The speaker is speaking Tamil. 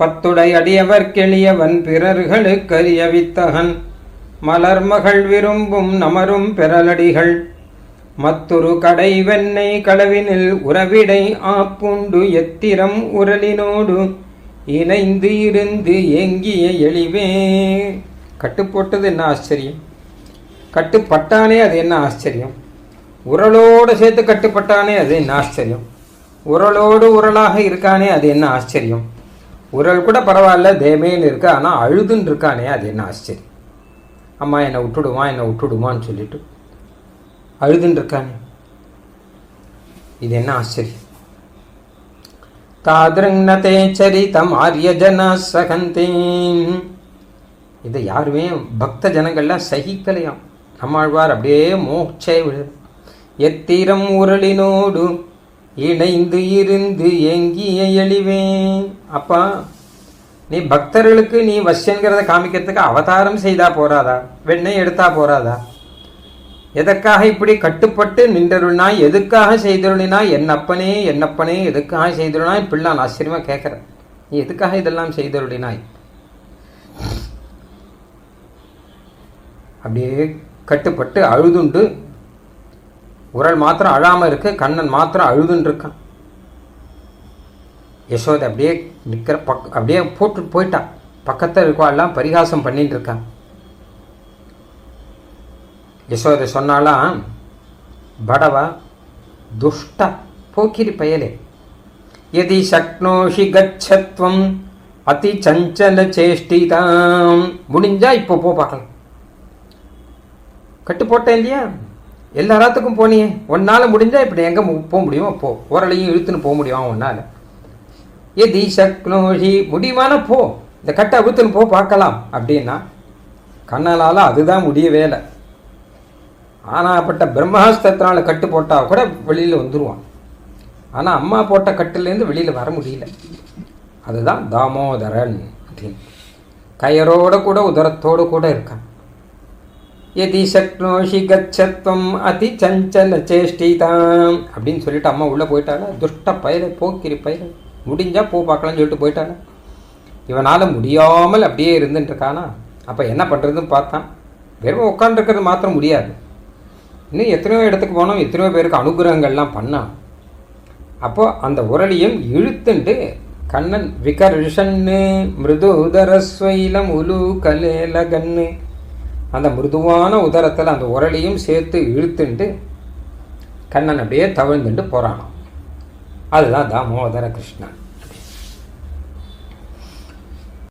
பத்துடை அடியவர் கெளியவன் பிறர்களுக்கு அறியவித்தகன் மலர்மகள் விரும்பும் நமரும் பெறலடிகள். மத்துரு கடை வெண்ணெய் களவினில் உறவிடை ஆப்புண்டு எத்திரம் உரலினோடு இணைந்து இருந்து ஏங்கிய எளிவே கட்டு போட்டது என்ன ஆச்சரியம்? கட்டுப்பட்டானே அது என்ன ஆச்சரியம்? உரலோடு சேர்த்து கட்டுப்பட்டானே அது என்ன ஆச்சரியம்? உரலோடு உரலாக இருக்கானே அது என்ன ஆச்சரியம்? உரல் கூட பரவாயில்ல தேமேன்னு இருக்கு ஆனால் அழுதுன்னு இருக்கானே அது என்ன ஆச்சரியம்? அம்மா என்னை விட்டுடுமா என்னை விட்டுடுமான்னு சொல்லிட்டு அழுதுன்னு இருக்கானே. இது என்ன ஆச்சரியம்? தாதிருங்னதே சரிதம் ஆரிய ஜன சகந்தேன். இதை யாருமே பக்த ஜனங்கள்லாம் சகிக்கலையாம். நம்மாழ்வார் அப்படியே மோட்சை விழு எத்திரம் உரளினோடு இணைந்து இருந்து எங்கிய எழிவே அப்பா நீ பக்தர்களுக்கு நீ வசியங்கிறத காமிக்கிறதுக்கு அவதாரம் செய்தா போறாதா? வெண்ணை எடுத்தா போறாதா? எதற்காக இப்படி கட்டுப்பட்டு நின்றருள்னா எதுக்காக செய்தருளினா என்னப்பனே என்னப்பனே எதுக்காக செய்திருனா இப்படிலாம் நான் ஆச்சரியமாக கேட்குறேன் நீ எதுக்காக இதெல்லாம் செய்தருளினாய்? அப்படியே கட்டுப்பட்டு அழுதுண்டு உரல் மாத்திரம் அழாமல் இருக்கு கண்ணன் மாத்திரம் அழுதுன்னு இருக்கான். யசோதை அப்படியே நிற்கிற பக் அப்படியே போட்டு போயிட்டான். பக்கத்தில் இருக்கவாள்லாம் பரிகாசம் பண்ணிட்டு இருக்கான் யசோதை சொன்னாலாம் படவா துஷ்ட போக்கிரி பயலே. எதி சக்னோஷி கச்சத்வம் அதி சஞ்சல சேஷ்டிதாம். முடிஞ்சா இப்போ போ பார்க்கலாம். கட்டு போட்டேன் இல்லையா? எல்லா ராத்துக்கும் போனியே. ஒன்னால் முடிஞ்சால் இப்படி எங்கே போக முடியுமோ போ. ஓரளையும் இழுத்துன்னு போக முடியும் ஒன்னால்? ஏ தீசக்னோஷி முடியுமானா போ. இந்த கட்டை அவுத்துன்னு போ பார்க்கலாம். அப்படின்னா கண்ணலால் அதுதான் முடிய வேலை. ஆனாப்பட்ட பிரம்மாஸ்திரத்தினால கட்டு போட்டால் கூட வெளியில் வந்துடுவான் ஆனால் அம்மா போட்ட கட்டுலேருந்து வெளியில் வர முடியல. அதுதான் தாமோதரன் அப்படின்னு. கயரோட கூட உதரத்தோடு கூட இருக்கான். எதி சக்னோஷி கச்சத்வம் அதி சஞ்சல சேஷ்டிதாம். அப்படின்னு சொல்லிட்டு அம்மா உள்ளே போயிட்டாளா? துஷ்ட பயிரை போக்கிரி பயிர. முடிஞ்சால் பூ பார்க்கலாம்னு சொல்லிட்டு போயிட்டாளா? இவனால் முடியாமல் அப்படியே இருந்துட்டு இருக்கானா? அப்போ என்ன பண்ணுறதுன்னு பார்த்தான். வெறும் உட்காந்துருக்கிறது மாத்திரம் முடியாது. இன்னும் எத்தனையோ இடத்துக்கு போனோம் எத்தனையோ பேருக்கு அனுகிரகங்கள்லாம் பண்ணான் அப்போ அந்த உரளியும் இழுத்துண்டு கண்ணன் விகர்ஷன்னு மிருதுதரஸ்வைலம் உலு கலேலகன்னு அந்த மிருதுவான உதரத்தில் அந்த உரளியும் சேர்த்து இழுத்துண்டு கண்ணன் அப்படியே தவிழ்ந்துட்டு போகிறானாம் அதுதான் தாமோதர கிருஷ்ணன்.